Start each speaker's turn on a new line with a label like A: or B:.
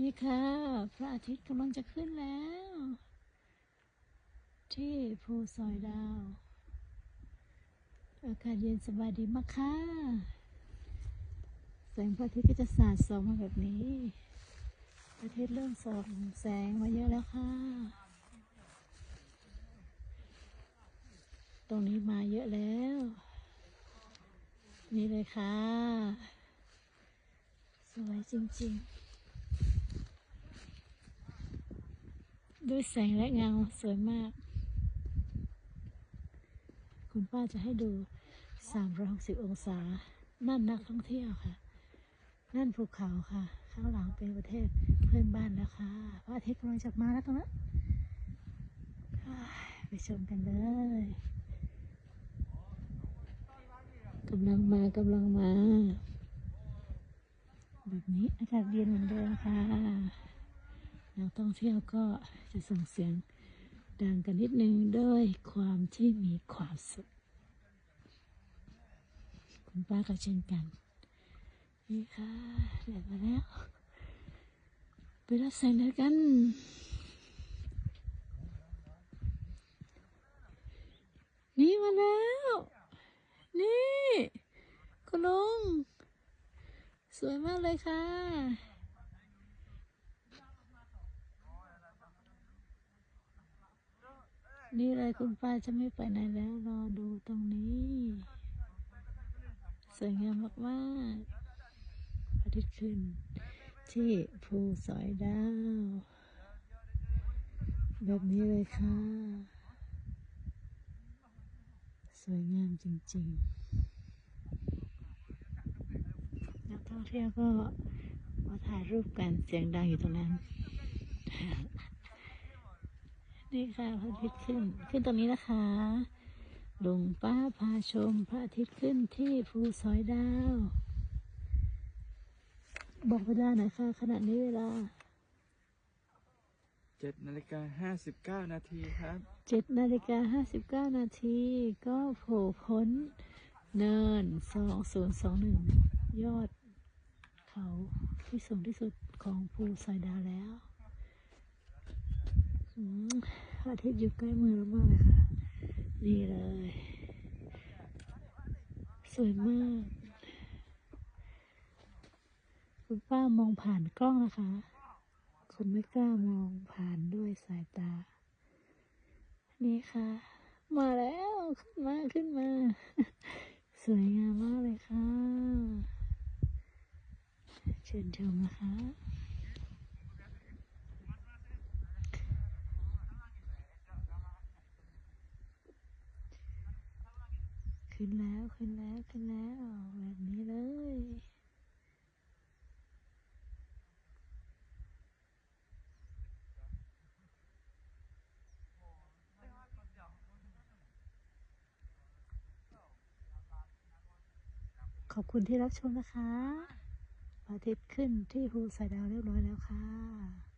A: นี่ค่ะ พระอาทิตย์กำลังจะขึ้นแล้ว ที่ภูสอยดาว อากาศเย็นสบายดีมากค่ะแสงพระอาทิตย์ก็จะสาดส่องมาแบบนี้พระอาทิตย์เริ่มส่องแสงมาเยอะแล้วค่ะ ตรงนี้มาเยอะแล้ว นี่เลยค่ะ สวยจริงๆ ด้วยแสงและเงาสวยมาก คุณป้าจะให้ดู 360 องศา นั่นนักท่องเที่ยวค่ะ นั่นภูเขาค่ะ ข้างหลังเป็นประเทศเพื่อนบ้านแล้วค่ะพระอาทิตย์กำลังจะมาแล้วตรงนั้นอ้ายไปชมกันเลยกำลังมากำลังมา แบบนี้อากาศเย็นเหมือนเดิมค่ะ นักท่องเที่ยวก็จะส่งเสียงดังกันนิดนึงด้วยความที่มีความสุข คุณป้าก็เช่นกัน นี่ค่ะเดินมาแล้ว ไปรับแสงแดดกัน นี่มาแล้ว นี่ คุณลุง สวยมากเลยค่ะ นี่เลยคุณป้าจะไม่ไปไหนแล้วรอดูตรงนี้ สวยงามมากๆพระอาทิตย์ขึ้น ที่ภูสอยดาว แบบนี้เลยค่ะ สวยงามจริงๆนักท่องเที่ยวก็มาถ่ายรูปกันเสียงดังอยู่ตรงนั้น นี่ค่ะพระอาทิตย์ขึ้น ขึ้นตรงนี้นะคะลุงป้าพาชมพระอาทิตย์ขึ้นที่ภูสอยดาว บอกเวลาหน่อยค่ะขณะนี้เวลา
B: เจ็ดนาฬิกาห้าสิบเก้านาทีครับ
A: เจ็ดนาฬิกาห้าสิบเก้านาทีก็โผล่พ้นเนินสองศูนย์สองหนึ่งยอดเขาที่สูงที่สุดของภูสอยดาวแล้วอืม พระอาทิตย์อยู่ใกล้มือเรามากเลยค่ะ นี่เลย สวยมาก คุณป้ามองผ่านกล้องนะคะ คุณไม่กล้ามองผ่านด้วยสายตา นี่ค่ะ มาแล้วขึ้นมาขึ้นมา สวยงามมากเลยค่ะ เชิญชมนะคะ ขึ้นแล้วขึ้นแล้วขึ้นแล้วแบบนี้เลย ขอบคุณที่รับชมนะคะพระอาทิตย์ขึ้นที่ภูสายดาวเรียบร้อยแล้วค่ะ